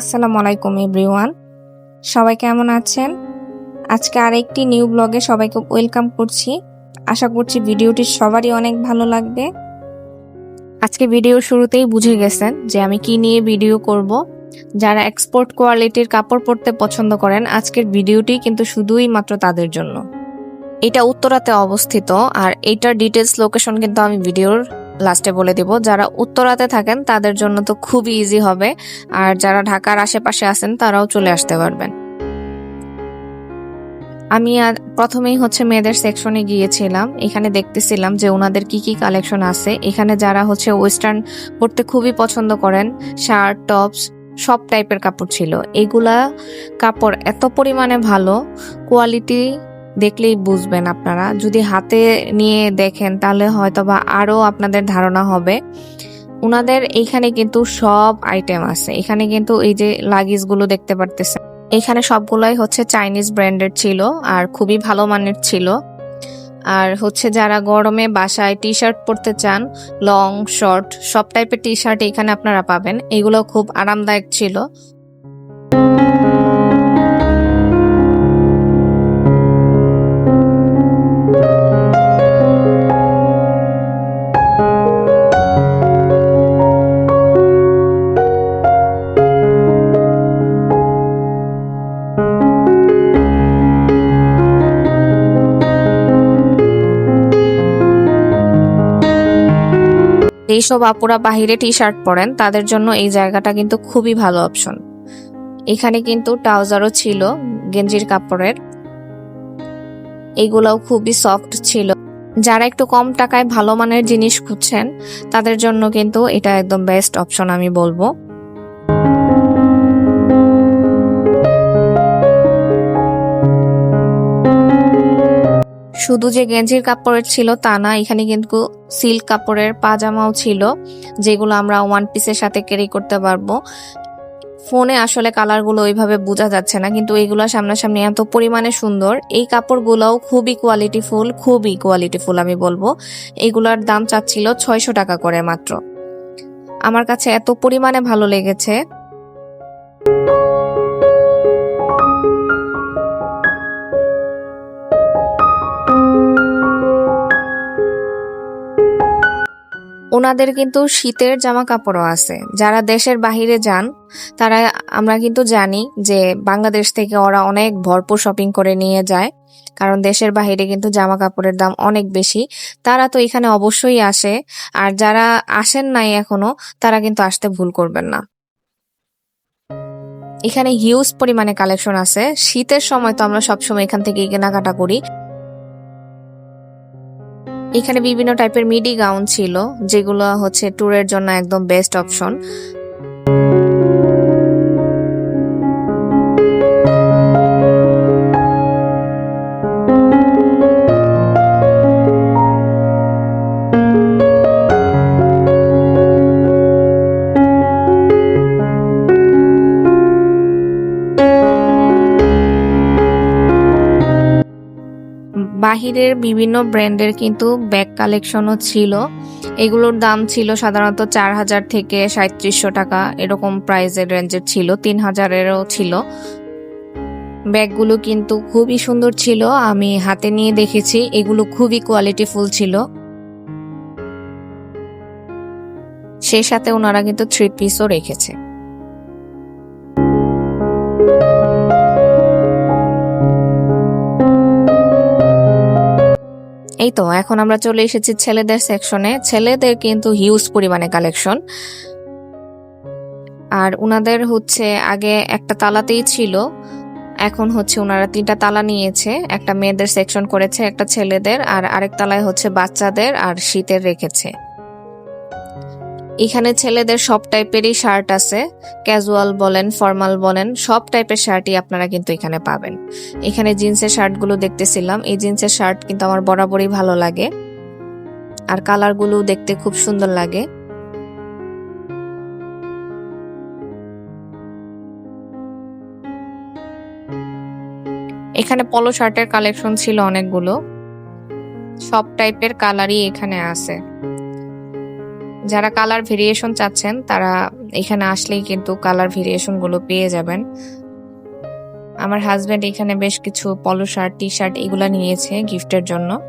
আসসালামু আলাইকুম, এভরিওয়ান। সবাই কেমন আছেন? আজকে আরেকটি নিউ ব্লগে সবাইকে ওয়েলকাম করছি। আশা করছি ভিডিওটি সবারই অনেক ভালো লাগবে। আজকে ভিডিও শুরুতেই বুঝে গেছেন যে আমি কি নিয়ে ভিডিও করব। যারা এক্সপোর্ট কোয়ালিটির কাপড় পরতে পছন্দ করেন, আজকের ভিডিওটি কিন্তু শুধুই মাত্র তাদের জন্য। এটা উত্তরাতে অবস্থিত, আর এইটার ডিটেলস লোকেশন কিন্তু আমি ভিডিওর লাস্টে বলে দিব। যারা উত্তরাতে থাকেন, তাদের জন্য তো খুবই ইজি হবে, আর যারা ঢাকার আশেপাশে আছেন, তারাও চলে আসতে পারবেন। আমি প্রথমেই হচ্ছে মেয়েদের সেকশনে গিয়েছিলাম, এখানে দেখতেছিলাম যে ওনাদের কি কি কালেকশন আছে। এখানে যারা হচ্ছে ওয়েস্টার্ন পড়তে খুবই পছন্দ করেন শার্ট টপস সব টাইপের কাপড় ছিল। এগুলা কাপড় এত পরিমাণে ভালো কোয়ালিটি দেখলেই বুঝবেন আপনারা। যদি হাতে নিয়ে দেখেন, তাহলে হয়তো বা আরও আপনাদের ধারণা হবে। ওনাদের এইখানে কিন্তু সব আইটেম আছে। এখানে কিন্তু এই যে লাগেজগুলো দেখতে পারতেছে এখানে সবগুলোই হচ্ছে চাইনিজ ব্র্যান্ডের ছিল আর খুবই ভালো মানের ছিল। আর হচ্ছে যারা গরমে বাসায় টি শার্ট পরতে চান লং শর্ট সব টাইপের টি শার্ট এখানে আপনারা পাবেন। এগুলো খুব আরামদায়ক ছিল। এইসব আপুরা বাহিরে টি শার্ট পরেন, তাদের জন্য এই জায়গাটা কিন্তু খুবই ভালো অপশন এখানে কিন্তু ট্রাউজারও ছিল, গেঞ্জির কাপড়ের। এগুলাও খুবই সফট ছিল। যারা একটু কম টাকায় ভালো মানের জিনিস খুঁজছেন, তাদের জন্য কিন্তু এটা একদম বেস্ট অপশন আমি বলব। শুধু যে গেঞ্জির কাপড়ের ছিল তা না, এখানে কিন্তু সিল্ক কাপড়ের পাজামাও ছিল, যেগুলো আমরা ওয়ান পিসের সাথে ক্যারি করতে পারব। ফোনে আসলে কালারগুলো ওইভাবে বোঝা যাচ্ছে না, কিন্তু এগুলো সামনাসামনি এত পরিমাণে সুন্দর। এই কাপড়গুলোও খুবই কোয়ালিটিফুল খুবই কোয়ালিটিফুল আমি বলব। এগুলোর দাম চাচ্ছিল ছয়শো টাকা করে মাত্র। আমার কাছে এত পরিমাণে ভালো লেগেছে। ওনাদের কিন্তু শীতের জামা কাপড়ও আছে। যারা দেশের বাহিরে যান, তারা, আমরা কিন্তু জানি যে বাংলাদেশ থেকে ওরা অনেক ভরপুর শপিং করে নিয়ে যায়, কারণ দেশের বাহিরে কিন্তু জামা কাপড়ের দাম অনেক বেশি। তারা তো এখানে অবশ্যই আসে, আর যারা আসেন নাই এখনও, তারা কিন্তু আসতে ভুল করবেন না। এখানে হিউজ পরিমাণে কালেকশন আছে। শীতের সময় তো আমরা সবসময় এখান থেকে কেনাকাটা করি। এখানে বিভিন্ন টাইপের মিডি গাউন ছিল যেগুলো হচ্ছে ট্যুরের জন্য একদম বেস্ট অপশন বাহিরের বিভিন্ন ব্র্যান্ডের কিন্তু ব্যাগ কালেকশনও ছিল। এগুলোর দাম ছিল সাধারণত চার হাজার থেকে সাঁত্রিশশো টাকা, এরকম প্রাইজের রেঞ্জের ছিল, তিন হাজারেরও ছিল। ব্যাগগুলো কিন্তু খুবই সুন্দর ছিল, আমি হাতে নিয়ে দেখেছি, এগুলো খুবই কোয়ালিটিফুল ছিল। সেই সাথে ওনারা কিন্তু থ্রি পিসও রেখেছে। এই তো এখন আমরা চলে এসেছি ছেলেদের সেকশনে ছেলেদের কিন্তু হিউজ পরিমাণে কালেকশন আর উনাদের হচ্ছে আগে একটা তালাতেই ছিল। এখন হচ্ছে ওনারা তিনটা তালা নিয়েছে। একটা মেয়েদের সেকশন করেছে একটা ছেলেদের, আর আরেক তালায় হচ্ছে বাচ্চাদের আর শীতের রেখেছে। এখানে ছেলেদের সব টাইপেরই শার্ট আছে। ক্যাজুয়াল বলেন ফর্মাল বলেন, সব টাইপের শার্টই আপনারা কিন্তু এখানে পাবেন। এখানে জিন্সের শার্টগুলো দেখতেছিলাম। এই জিন্সের শার্ট কিন্তু আমার বরাবরই ভালো লাগে। আর কালারগুলো দেখতে খুব সুন্দর লাগে। এখানে পলো শার্টের কালেকশন ছিল অনেকগুলো। সব টাইপের কালারই এখানে আছে। যারা কালার ভেরিয়েশন চাচ্ছেন, তারা এখানে আসলেই কিন্তু কালার ভেরিয়েশনগুলো পেয়ে যাবেন। আমার হাজব্যান্ড এখানে বেশ কিছু পলো শার্ট টি শার্ট এগুলো নিয়েছে গিফটের জন্য।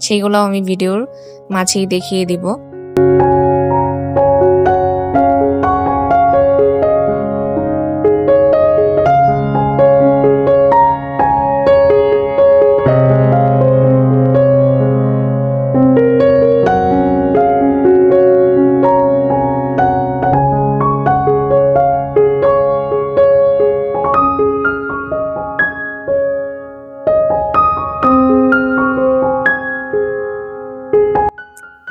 সেগুলো আমি ভিডিওর মাঝেই দেখিয়ে দিব।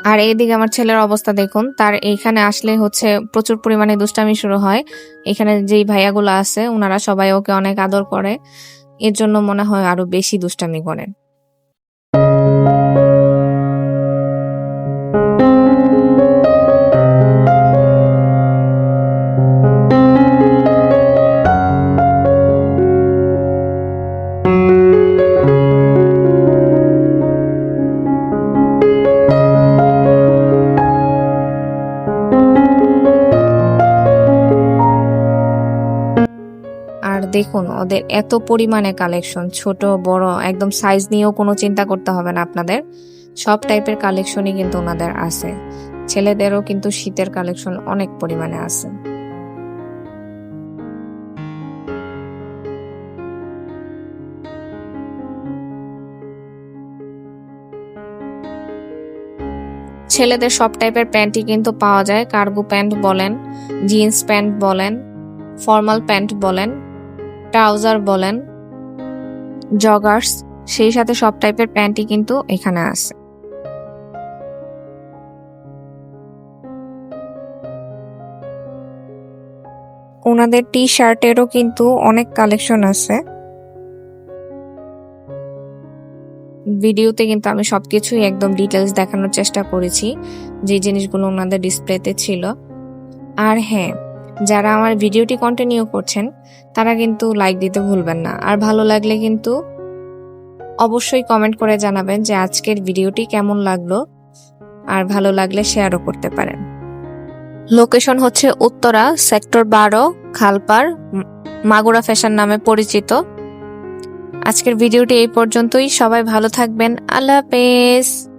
আর এইদিকে আমার ছেলের অবস্থা দেখুন, তার এইখানে আসলে হচ্ছে প্রচুর পরিমাণে দুষ্টামি শুরু হয়। এখানে যেই ভাইয়াগুলো আছে ওনারা সবাই ওকে অনেক আদর করে। এর জন্য মনে হয় আরও বেশি দুষ্টামি করেন। দেখুন, ওদের এত পরিমাণে কালেকশন ছোট, বড়, একদম সাইজ নিয়েও কোনো চিন্তা করতে হবে না আপনাদের। সব টাইপের কালেকশনই কিন্তু ওনাদের আছে। ছেলেদেরও কিন্তু শীতের কালেকশন অনেক পরিমাণে আছে। ছেলেদের সব টাইপের প্যান্টই কিন্তু পাওয়া যায়। কার্গো প্যান্ট বলেন জিন্স প্যান্ট বলেন ফর্মাল প্যান্ট বলেন। ট্রাউজার বলেন, জগার্স, সেই সাথে সব টাইপের প্যান্টই কিন্তু এখানে আছে। ওনাদের টি শার্টেরও কিন্তু অনেক কালেকশন আছে। ভিডিওতে কিন্তু আমি সবকিছুই একদম ডিটেলস দেখানোর চেষ্টা করেছি, যে জিনিসগুলো ওনাদের ডিসপ্লেতে ছিল। আর হ্যাঁ যারা আমার ভিডিওটি কন্টিনিউ করছেন, তারা কিন্তু লাইক দিতে ভুলবেন না। আর ভালো লাগলে কিন্তু অবশ্যই কমেন্ট করে জানাবেন যে আজকের ভিডিওটি কেমন লাগল, আর ভালো লাগলে শেয়ারও করতে পারেন। লোকেশন হচ্ছে উত্তরা সেক্টর বারো খালপার মাগুরা ফ্যাশন নামে পরিচিত। আজকের ভিডিওটি এই পর্যন্তই। সবাই ভালো থাকবেন। আল্লাহ হাফেজ।